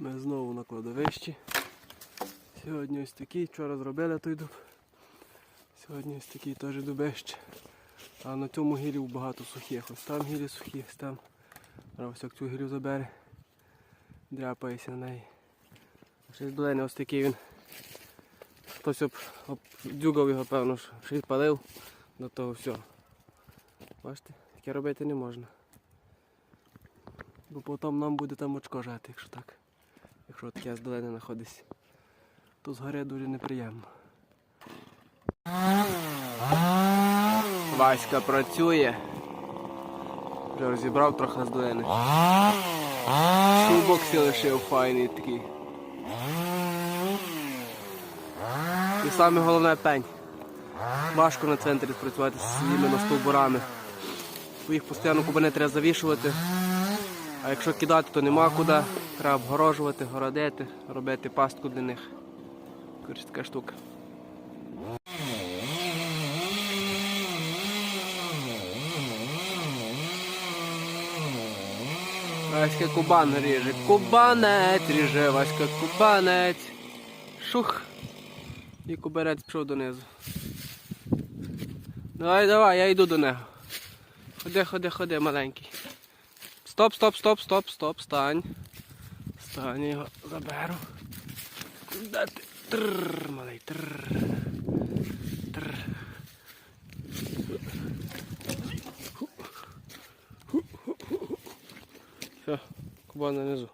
Ми знову на кладовищі. Сьогодні ось такий, вчора зробили той дуб. Сьогодні ось такий теж дубище. А на цьому гілі багато сухих. Ось там гілі сухі, ось там. Ось як цю гілю забере. Дряпається на неї. Ще з долини ось такий він. Хтось об, обдюгав його, певно, що й палив до того всього. Бачите, таке робити не можна. Бо потім нам буде там очко жати, якщо так. Якщо таке з долини знаходиться. То згори дуже неприємно. Васька працює. Вже розібрав трохи з долини. Шубок сі лишив файний такий. І саме головне пень. Важко на центрі спрацювати з іменно стовбурами. Їх постійно кубани треба завішувати. А якщо кидати, то нема куди. Треба обгорожувати, городити, робити пастку для них. Коротше, така штука. Васька кубан ріже. Кубанець ріже, Васька кубанець. Шух. І кубанець пішов донизу. Давай, давай, я йду до нього. Ходи, ходи, ходи, маленький. Стоп, стоп, стоп, стоп, стоп, стань. Стань, його заберу. Куда ти? Трррр, малий, трррр. Трррр. Все, кубан нанизу.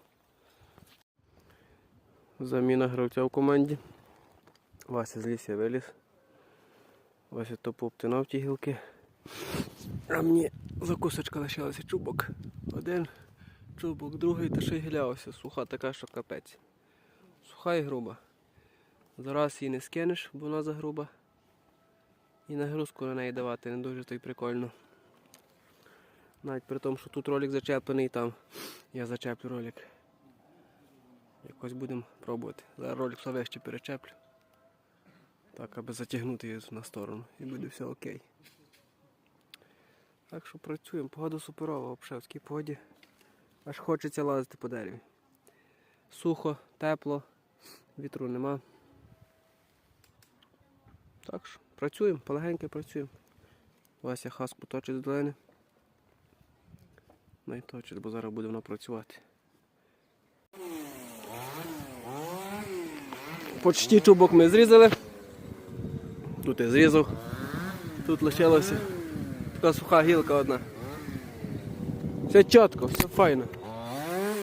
Заміна гравця в команді. Вася з лісі виліз. Вася то пообтинав ті гілки. А мені закусочка лишилася чубок. Один чубок, другий та ще й гілявся. Суха така, що капець. Суха і груба. Зараз її не скинеш, бо вона загруба. І нагрузку на неї давати не дуже то й прикольно. Навіть при тому, що тут ролик зачеплений, там я зачеплю ролик. Якось будемо пробувати. Зараз ролик все вище перечеплю. Так, аби затягнути її на сторону і буде все окей. Так що працюємо. Погода суперова, взагалі, в такій погоді. Аж хочеться лазити по дереві. Сухо, тепло, вітру нема. Так що працюємо, полегенько працюємо. Вася хаску точить з долини. Найточить, бо зараз буде вона працювати. Почти чубок ми зрізали. Тут я зрізав. Тут лишилося така суха гілка одна. Все чітко, все файно.